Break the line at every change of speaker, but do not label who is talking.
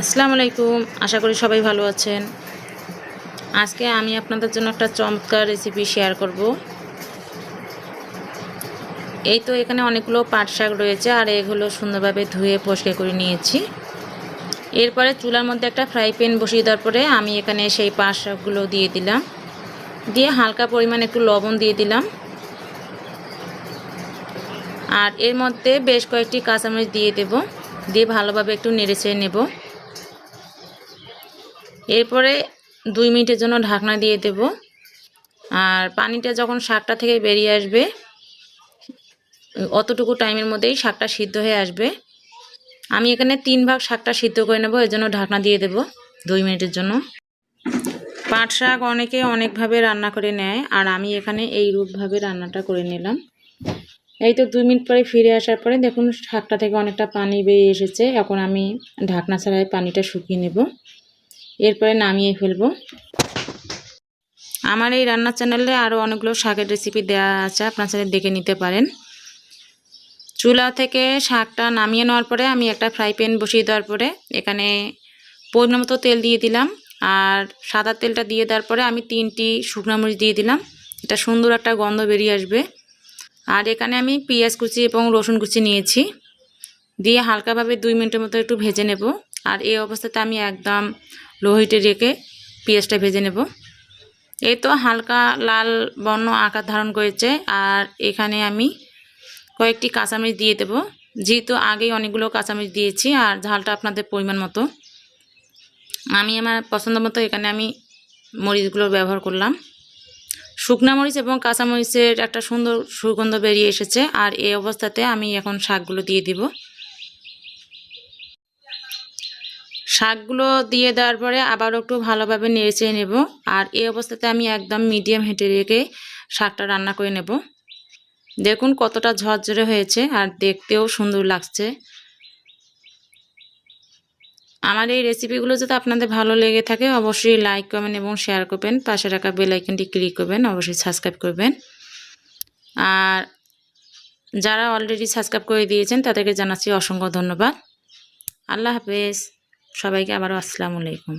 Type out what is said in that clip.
আসসালামু আলাইকুম আশা করি সবাই ভালো আছেন। আজকে আমি আপনাদের জন্য একটা চমৎকার রেসিপি শেয়ার করব। এই তো এখানে অনেকগুলো পাট শাক রয়েছে, আর এগুলো সুন্দরভাবে ধুয়ে পরিষ্কার করে নিয়েছি। এরপরে চুলার মধ্যে একটা ফ্রাই প্যান বসিয়ে দেওয়ার পরে আমি এখানে সেই পাট শাকগুলো দিয়ে দিলাম। দিয়ে হালকা পরিমাণ একটু লবণ দিয়ে দিলাম। আর এর মধ্যে বেশ কয়েকটি কাঁচামরিচ দিয়ে দেব। দিয়ে ভালোভাবে একটু নেড়ে চেড়ে নেব। এরপরে দুই মিনিটের জন্য ঢাকনা দিয়ে দেব। আর পানিটা যখন শাকটা থেকে বেরিয়ে আসবে, অতটুকু টাইমের মধ্যেই শাকটা সিদ্ধ হয়ে আসবে। আমি এখানে তিন ভাগ শাকটা সিদ্ধ করে নেব, এর জন্য ঢাকনা দিয়ে দেব দুই মিনিটের জন্য। পাট শাক অনেকে অনেকভাবে রান্না করে নেয়, আর আমি এখানে এই রূপভাবে রান্নাটা করে নিলাম। এই তো দুই মিনিট পরে ফিরে আসার পরে দেখুন শাকটা থেকে অনেকটা পানি বেরিয়ে এসেছে। এখন আমি ঢাকনা ছাড়াই পানিটা শুকিয়ে নেব। এরপরে নামিয়ে ফেলব। আমার এই রান্নার চ্যানেলে আরও অনেকগুলো শাকের রেসিপি দেওয়া আছে, আপনার সাথে দেখে নিতে পারেন। চুলা থেকে শাকটা নামিয়ে নেওয়ার পরে আমি একটা ফ্রাই প্যান বসিয়ে দেওয়ার পরে এখানে পরিমাণ মতো তেল দিয়ে দিলাম, আর সাদা তেলটা দিয়ে দেওয়ার পরে আমি তিনটি শুকনো মরিচ দিয়ে দিলাম। এটা সুন্দর একটা গন্ধ বেরিয়ে আসবে। আর এখানে আমি পেঁয়াজ কুচি এবং রসুন কুচি নিয়েছি। দিয়ে হালকাভাবে দুই মিনিটের মতো একটু ভেজে নেব। আর এই অবস্থাতে আমি একদম লো হিটে রেখে পেঁয়াজটা ভেজে নেব। এই তো হালকা লাল বর্ণ আকার ধারণ করেছে আর এখানে আমি কয়েকটি কাঁচামরিচ দিয়ে দেবো। যেহেতু আগেই অনেকগুলো কাঁচামরিচ দিয়েছি আর ঝালটা আপনাদের পরিমাণ মতো। আমি আমার পছন্দ মতো এখানে আমি মরিচগুলো ব্যবহার করলাম। শুকনা মরিচ এবং কাঁচামরিচের একটা সুন্দর সুগন্ধ বেরিয়ে এসেছে আর এই অবস্থাতে আমি এখন শাকগুলো দিয়ে দিব। শাকগুলো দিয়ে দেওয়ার পরে আবারও একটু ভালোভাবে নেড়ে নেব। আর এই অবস্থাতে আমি একদম মিডিয়াম হেঁটে রেখে শাকটা রান্না করে নেব। দেখুন কতটা ঝরঝরে হয়েছে আর দেখতেও সুন্দর লাগছে। আমার এই রেসিপিগুলো যদি আপনাদের ভালো লেগে থাকে, অবশ্যই লাইক কমেন্ট এবং শেয়ার করবেন। পাশে রাখা বেল আইকনটি ক্লিক করবেন, অবশ্যই সাবস্ক্রাইব করবেন। আর যারা অলরেডি সাবস্ক্রাইব করে দিয়েছেন, তাদেরকে জানাচ্ছি অসংখ্য ধন্যবাদ। আল্লাহ হাফেজ। সবাইকে আবারও আসসালামু আলাইকুম।